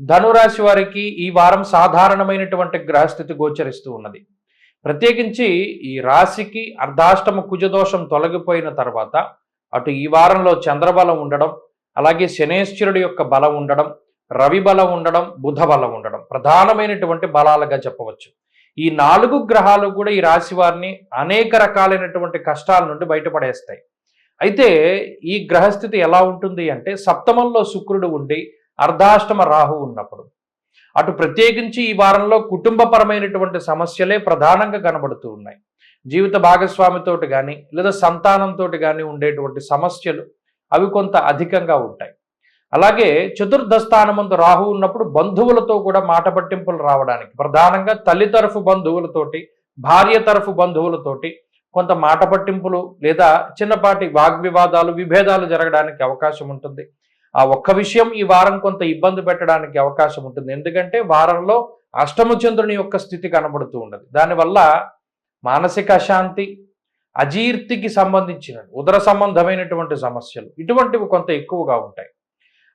ధనురాశి వారికి ఈ వారం సాధారణమైనటువంటి గ్రహస్థితి గోచరిస్తూ ఉన్నది. ప్రత్యేకించి ఈ రాశికి అర్ధాష్టమ కుజదోషం తొలగిపోయిన తర్వాత అటు ఈ వారంలో చంద్రబలం ఉండడం అలాగే శనేశ్వరుడి యొక్క బలం ఉండడం రవి బలం ఉండడం బుధ బలం ఉండడం ప్రధానమైనటువంటి బలాలుగా చెప్పవచ్చు. ఈ నాలుగు గ్రహాలు కూడా ఈ రాశి వారిని అనేక రకాలైనటువంటి కష్టాల నుండి బయటపడేస్తాయి. అయితే ఈ గ్రహస్థితి ఎలా ఉంటుంది అంటే సప్తమంలో శుక్రుడు ఉండి అర్ధాష్టమ రాహు ఉన్నప్పుడు. అటు ప్రత్యేకించి ఈ వారంలో కుటుంబపరమైనటువంటి సమస్యలే ప్రధానంగా కనబడుతూ ఉన్నాయి. జీవిత భాగస్వామితోటి కానీ లేదా సంతానంతో కానీ ఉండేటువంటి సమస్యలు అవి కొంత అధికంగా ఉంటాయి. అలాగే చతుర్థ స్థానమందు రాహు ఉన్నప్పుడు బంధువులతో కూడా మాట పట్టింపులు రావడానికి ప్రధానంగా తల్లి తరఫు బంధువులతోటి భార్య తరఫు బంధువులతోటి కొంత మాట పట్టింపులు లేదా చిన్నపాటి వాగ్వివాదాలు విభేదాలు జరగడానికి అవకాశం ఉంటుంది. ఆ ఒక్క విషయం ఈ వారం కొంత ఇబ్బంది పెట్టడానికి అవకాశం ఉంటుంది. ఎందుకంటే వారంలో అష్టమ చంద్రుని యొక్క స్థితి కనబడుతూ ఉండదు దానివల్ల మానసిక అశాంతి అజీర్తికి సంబంధించిన ఉదర సంబంధమైనటువంటి సమస్యలు ఇటువంటివి కొంత ఎక్కువగా ఉంటాయి.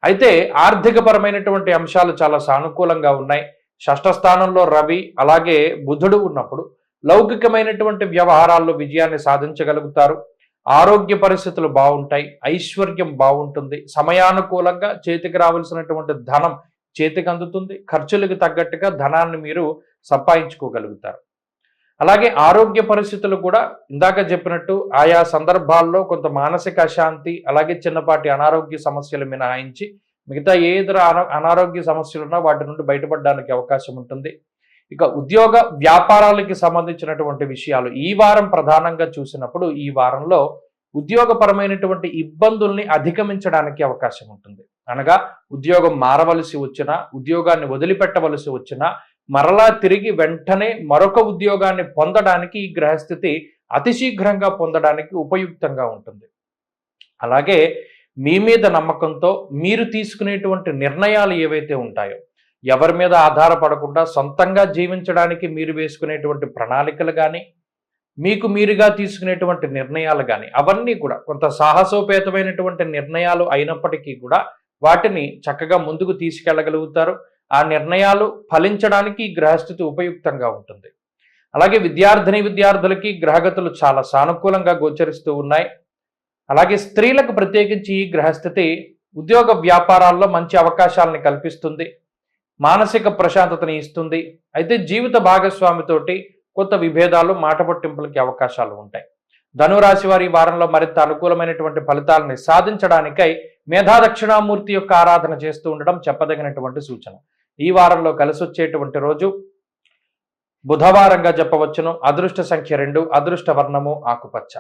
అయితే ఆర్థికపరమైనటువంటి అంశాలు చాలా సానుకూలంగా ఉన్నాయి. షష్ఠ స్థానంలో రవి అలాగే బుధుడు ఉన్నప్పుడు లౌకికమైనటువంటి వ్యవహారాల్లో విజయాన్ని సాధించగలుగుతారు. ఆరోగ్య పరిస్థితులు బాగుంటాయి ఐశ్వర్యం బాగుంటుంది సమయానుకూలంగా చేతికి రావాల్సినటువంటి ధనం చేతికి అందుతుంది ఖర్చులకు తగ్గట్టుగా ధనాన్ని మీరు సంపాదించుకోగలుగుతారు. అలాగే ఆరోగ్య పరిస్థితులు కూడా ఇందాక చెప్పినట్టు ఆయా సందర్భాల్లో కొంత మానసిక అశాంతి అలాగే చిన్నపాటి అనారోగ్య సమస్యలు మినహాయించి మిగతా ఏ ఇతర అనారోగ్య సమస్యలు ఉన్నా వాటి నుండి బయటపడడానికి అవకాశం ఉంటుంది. ఇక ఉద్యోగ వ్యాపారాలకి సంబంధించినటువంటి విషయాలు ఈ వారం ప్రధానంగా చూసినప్పుడు ఈ వారంలో ఉద్యోగపరమైనటువంటి ఇబ్బందుల్ని అధిగమించడానికి అవకాశం ఉంటుంది. అనగా ఉద్యోగం మారవలసి వచ్చినా ఉద్యోగాన్ని వదిలిపెట్టవలసి వచ్చినా మరలా తిరిగి వెంటనే మరొక ఉద్యోగాన్ని పొందడానికి ఈ గ్రహస్థితి అతి శీఘ్రంగా పొందడానికి ఉపయుక్తంగా ఉంటుంది. అలాగే మీ మీద నమ్మకంతో మీరు తీసుకునేటువంటి నిర్ణయాలు ఏవైతే ఉంటాయో ఎవరి మీద ఆధారపడకుండా సొంతంగా జీవించడానికి మీరు వేసుకునేటువంటి ప్రణాళికలు కానీ మీకు మీరుగా తీసుకునేటువంటి నిర్ణయాలు కానీ అవన్నీ కూడా కొంత సాహసోపేతమైనటువంటి నిర్ణయాలు అయినప్పటికీ కూడా వాటిని చక్కగా ముందుకు తీసుకెళ్ళగలుగుతారు. ఆ నిర్ణయాలు ఫలించడానికి గ్రహస్థితి ఉపయుక్తంగా ఉంటుంది. అలాగే విద్యార్థిని విద్యార్థులకి గ్రహగతులు చాలా సానుకూలంగా గోచరిస్తూ ఉన్నాయి. అలాగే స్త్రీలకు ప్రత్యేకించి ఈ గ్రహస్థితి ఉద్యోగ వ్యాపారాల్లో మంచి అవకాశాలని కల్పిస్తుంది. మానసిక ప్రశాంతతని ఇస్తుంది. అయితే జీవిత భాగస్వామితోటి కొత్త విభేదాలు మాట పట్టింపులకి అవకాశాలు ఉంటాయి. ధనురాశి వారి వారంలో మరింత అనుకూలమైనటువంటి ఫలితాలని సాధించడానికై మేధా దక్షిణామూర్తి యొక్క ఆరాధన చేస్తూ ఉండడం చెప్పదగినటువంటి సూచన. ఈ వారంలో కలిసి వచ్చేటువంటి రోజు బుధవారంగా చెప్పవచ్చును అదృష్ట సంఖ్య రెండు అదృష్ట వర్ణము ఆకుపచ్చ.